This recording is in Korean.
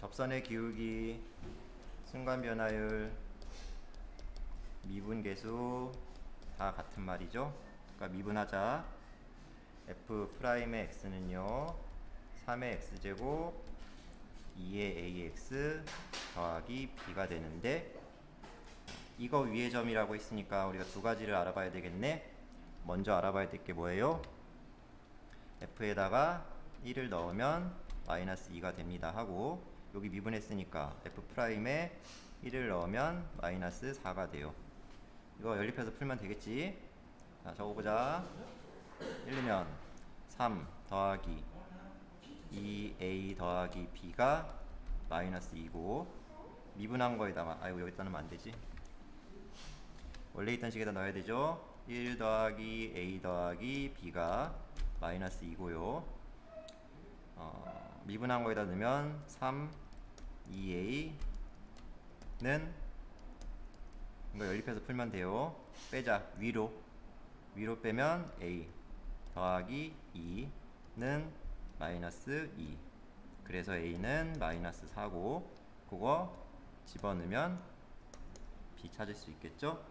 접선의 기울기, 순간 변화율, 미분 계수 다 같은 말이죠. 그러니까 미분하자. f 프라임의 x는요. 3의 x제곱 2의 ax 더하기 b가 되는데 이거 위의 점이라고 했으니까 우리가 두 가지를 알아봐야 되겠네. 먼저 알아봐야 될 게 뭐예요? f에다가 1을 넣으면 마이너스 2가 됩니다 하고 여기 미분했으니까 f 프라임에 1을 넣으면 마이너스 4가 돼요. 이거 연립해서 풀면 되겠지? 자, 적어보자. 1면 3 더하기 2a 더하기 b가 마이너스 2고 미분한 거에다가 아이고 여기다 넣으면 안 되지. 원래 있던 식에다 넣어야 되죠. 1 더하기 a 더하기 b가 마이너스 2고요. 어, 미분한 거에다 넣으면 3 2a는 이거 연립해서 풀면 돼요. 빼자 위로 위로 빼면 a 더하기 2는 마이너스 2 그래서 a는 마이너스 4고 그거 집어넣으면 b 찾을 수 있겠죠?